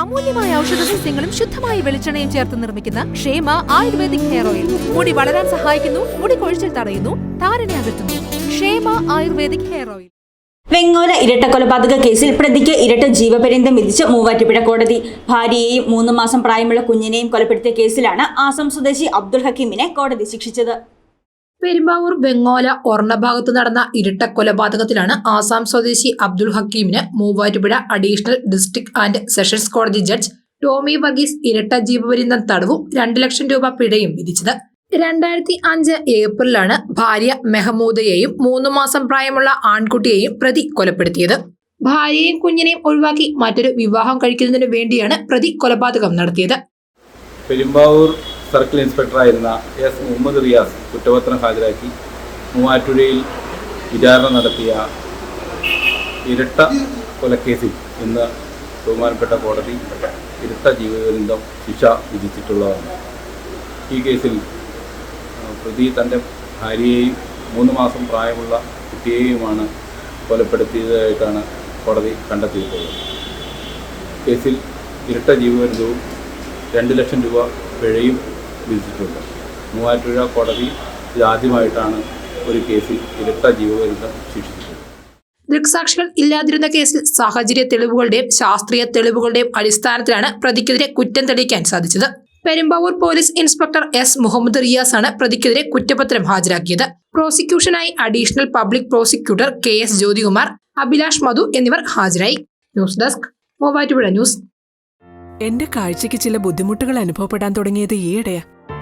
അമൂല്യമായ ഔഷധ സസ്യങ്ങളും ശുദ്ധമായ വെളിച്ചെണ്ണയും ചേർത്ത് നിർമ്മിക്കുന്ന ക്ഷേമ ആയുർവേദിക് ഹെയർ ഓയിൽ. മുടി വളരാൻ സഹായിക്കുന്നു മുടി കൊഴിച്ചിൽ തടയുന്നു താരനെ അകറ്റുന്നു. ക്ഷേമ ആയുർവേദിക് ഹെയർ ഓയിൽ. വെങ്ങോല ഇരട്ട കൊലപാതക കേസിൽ പ്രതിക്ക് ഇരട്ട ജീവപര്യന്തം വിധിച്ച് മൂവാറ്റുപുഴ കോടതി. ഭാര്യയെയും മൂന്ന് മാസം പ്രായമുള്ള കുഞ്ഞിനെയും കൊലപ്പെടുത്തിയ കേസിലാണ് ആസം സ്വദേശി അബ്ദുൾ ഹക്കീമിനെ കോടതി ശിക്ഷിച്ചത്. പെരുമ്പാവൂർ വെങ്ങോല ഒർണ ഭാഗത്ത് നടന്ന ഇരട്ട കൊലപാതകത്തിലാണ് ആസാം സ്വദേശി Abdul ഹക്കീമിന് Muvattupuzha additional district and sessions കോടതി ജഡ്ജ് ടോമി വഗീസ് ഇരട്ട ജീവപര്യന്തം തടവും രണ്ട് ലക്ഷം രൂപ പിഴയും വിധിച്ചത്. രണ്ടായിരത്തി അഞ്ച് ഏപ്രിലാണ് ഭാര്യ മെഹമൂദയെയും മൂന്ന് മാസം പ്രായമുള്ള ആൺകുട്ടിയെയും പ്രതി കൊലപ്പെടുത്തിയത്. ഭാര്യയും കുഞ്ഞിനെയും ഒഴിവാക്കി മറ്റൊരു വിവാഹം കഴിക്കുന്നതിനു വേണ്ടിയാണ് പ്രതി കൊലപാതകം നടത്തിയത്. പെരുമ്പാവൂർ സർക്കിൾ ഇൻസ്പെക്ടറായിരുന്ന എസ് മുഹമ്മദ് റിയാസ് കുറ്റപത്രം ഹാജരാക്കി. മൂവാറ്റുഴയിൽ വിചാരണ നടത്തിയ ഇരട്ട കൊലക്കേസിൽ ഇന്ന് ബഹുമാനപ്പെട്ട കോടതി ഇരട്ട ജീവപര്യന്തം ശിക്ഷ വിധിച്ചിട്ടുള്ളതാണ്. ഈ കേസിൽ പ്രതി തന്റെ ഭാര്യയെയും മൂന്ന് മാസം പ്രായമുള്ള കുട്ടിയെയുമാണ് കൊലപ്പെടുത്തിയതായിട്ടാണ് കോടതി കണ്ടെത്തിയിട്ടുള്ളത്. കേസിൽ ഇരട്ട ജീവപര്യന്തവും രണ്ട് ലക്ഷം രൂപ പിഴയും വിധിച്ചിട്ടുണ്ട്. മൂവാറ്റുപുഴ കോടതി ഇതാദ്യമായിട്ടാണ് ഒരു കേസിൽ ഇരട്ട ജീവപര്യന്തം ശിക്ഷിച്ചത്. ദൃക്സാക്ഷികൾ ഇല്ലാതിരുന്ന കേസിൽ സാഹചര്യ തെളിവുകളുടെയും ശാസ്ത്രീയ തെളിവുകളുടെയും അടിസ്ഥാനത്തിലാണ് പ്രതിക്കെതിരെ കുറ്റം തെളിയിക്കാൻ സാധിച്ചത്. Perumbavoor police inspector S Muhammad Riyas ആണ് പ്രതിക്കെതിരെ കുറ്റപത്രം ഹാജരാക്കിയത്. പ്രോസിക്യൂഷനായി additional public prosecutor K S Jyothikumar Abhilash Madhu എന്നിവർ ഹാജരായി. News desk Muvattupuzha news. എന്റെ കാഴ്ചയ്ക്ക് ചില ബുദ്ധിമുട്ടുകൾ അനുഭവപ്പെടാൻ തുടങ്ങിയത് ഈയിടെയാ.